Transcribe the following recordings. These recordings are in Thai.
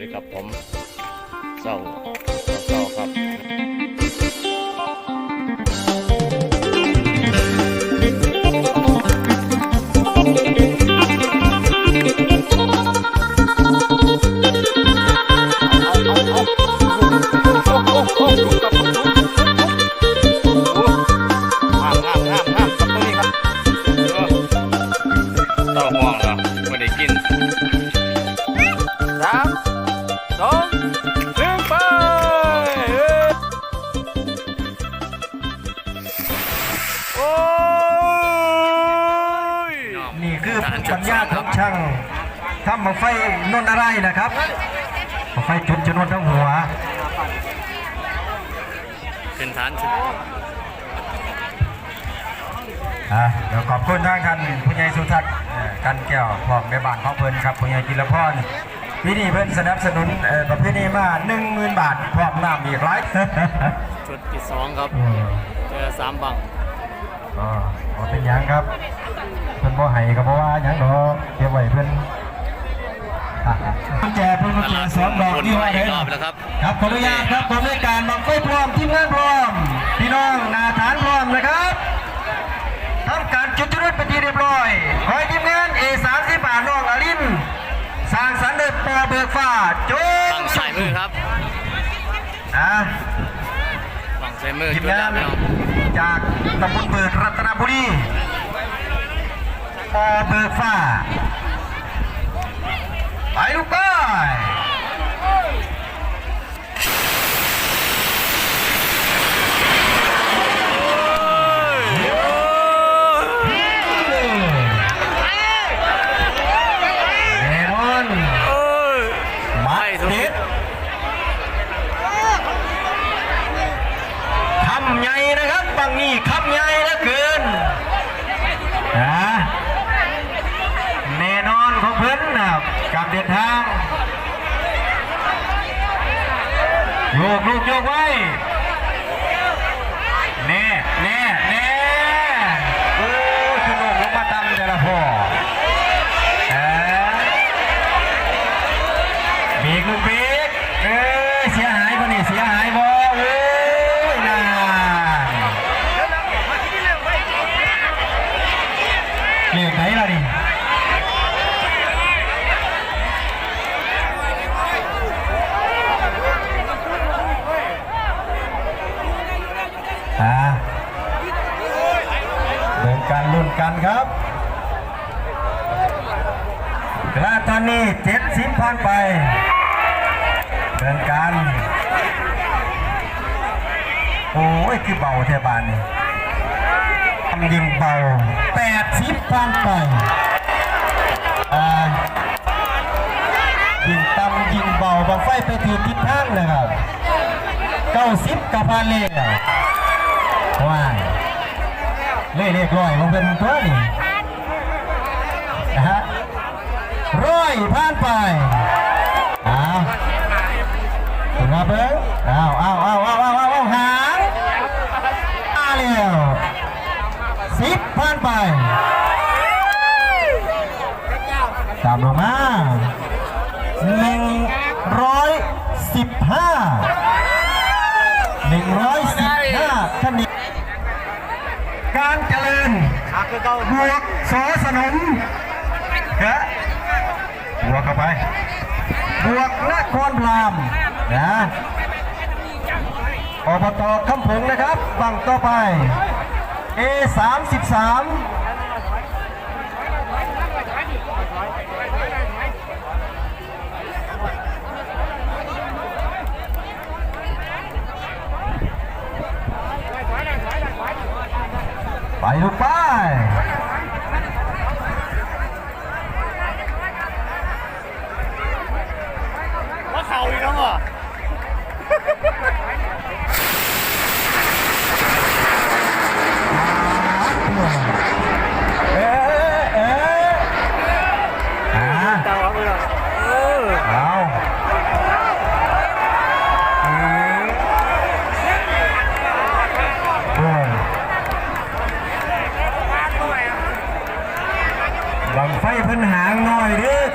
ดีครับผมเศร้าเศร้า ช่างทำมาไฟนนอะไรนะครับมาไฟจุดจะนวนทั้งหัวเป็นฐานชุดอะเดี๋ยวขอบคุณทางท่านผู้ใหญ่สุทัศน์เอ่อกันแก้วพร้อมแม่บ้านของเพิ่นครับผู้ใหญ่กิรพรปีนี้เพิ่นสนับสนุนเอ่อประเภทนี้มา10,000บาทพร้อมน้ำอีกหลายชุดที่สองครับอืมเจอสามบัง ก็บ่เป็นหยังครับ เพิ่นบ่ให้ก็บ่ว่าหยังดอกเก็บไว้เพิ่นอะกุญแจเพิ่นกุญแจสองดอกวนที่มาว่าอีได้กรอบแล้วครับ ครับขออนุญาตครับผมรายการบังไฟพร้อมทีมงานพร้อม พี่น้องหนาฐานพร้อมนะครับทำการจุดจุดเป็นที่เรียบร้อยขอให้ทีมงานเอสามสิบาน้องอลินสร้างสรรค์โดยปอเบิกฟ้าโจบังใส่มือครับอะบังใส่มือทีมจุดงาแล้นวพี่น้อง จาก ตำบลเบิดรัตนบุรีปอเบิกฟ้า ไปลูกไป โยกลูกยกไว้ กันครับระตอนนี้เจ็ดสิบพันไปเดินการโอ้ยคือเบาเทบานนี่ทำยิงเบาแปดสิบพันไปยิงต่ำยิงเบาบางไฟไปถือทิศทางนะครับเก้าสิบกับพันเล่ว้าย เล่เรียกร้อยมันเป็นตัวนี่นะฮะร้อยผ่านไปอ้าวถึงมาเบิ้งอ้าวอ้าวอ้าวอ้าวอ้าวอ้าวหางมาเร็วสิบผ่านไปตามลงมาหนึ่งร้อยสิบห้าหนึ่งร้อยสิบห้าท่านนี้ การเจริญบวกโสสนมฮะบวกเข้าไป บวกนครพรามนะอบตคำผงนะครับฝั่งต่อไป A33 Payo pa!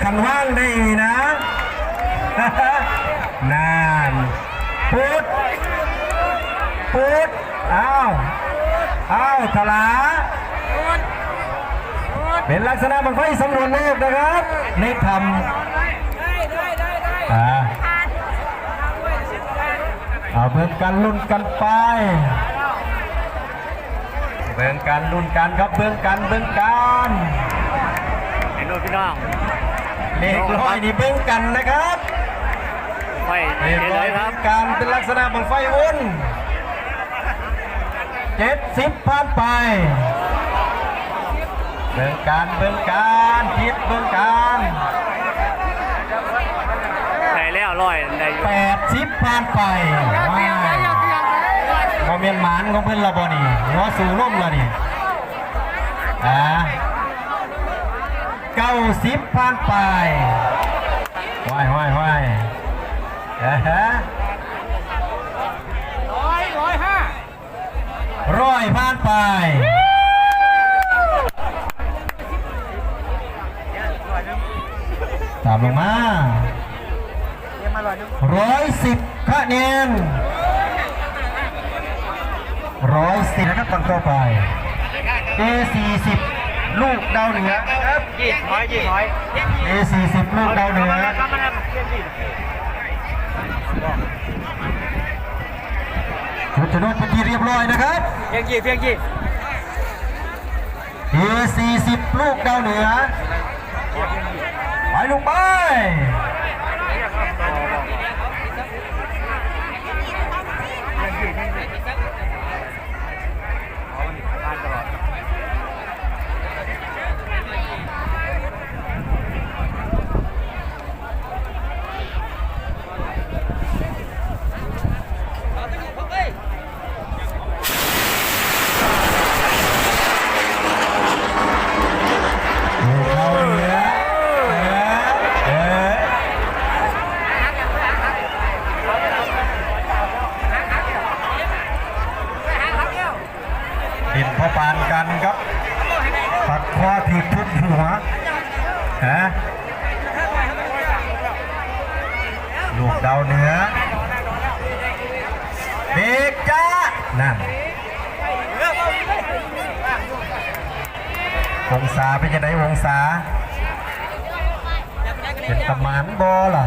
บังไฟเพิ่างหน่อยเด้อขันว่างได้นะปูดปูดอ้าวอ้าวทลาเป็นลักษณะบังไฟสำรวจโลกนะครับในทำอ่าเอาเบิ่งกันลุ้นกันไป เบิ่งกันลุ้นกันครับเบิ่งกันเบิ่งกันไอ้โน่นพี่น้อง เลขร้อยนี่เบิ่งกันนะครับไฟเลเห็ขนร้เลอยยคเบิ่รับงกันเป็นลักษณะบังไฟวนเจ็ดสิบผ่านไปเบิ่งกันเบิ่งกันคิดเบิ่งกันได้แล้วร้อยได้อยู่แปดสิบผ่านไปว้ายคอมเมนต์หมานของเพิ่นละบ่นี่หัวสูงล่มละนี่อ่า เก้าสิบผ่านไปว้ายว้ายว้ายเอ้ฮะร้อยร้อยห้าร้อยผ่านไปตามลงมาร้อยสิบคะแนนร้อยสิบนะครับฟังต่อไป A สี่สิบ ลูกดาวเหนือนะครับยี่ร้อยยี่ร้อย A สี่สิบลูกดาวเหนือทำมาแล้วจุดชนวนเป็นที่เรียบร้อยนะครับเพียงยี่เพียงยี่ A สี่สิบลูกดาวเหนือไปลงไป เห็นพอปานกันครับปัดคอถีบทุบหัวฮะลูกดาวเหนือเบกจ้านั่นวงศาเป็นยังไงวงศาเป็นตะหมานบอล่ะ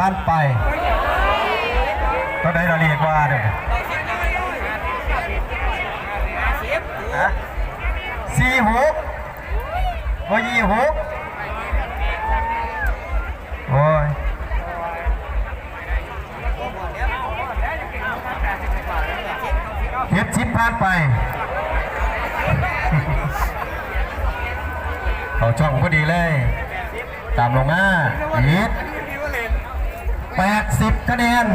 ห้านไปก็ได้เราเรียกว่าเนี่ยสี่หกว่ายี่หกโอ้ยเจ็ดสิบพันไป เขาช่องพอดีเลย ตามลงมาอีก 80 คะแนน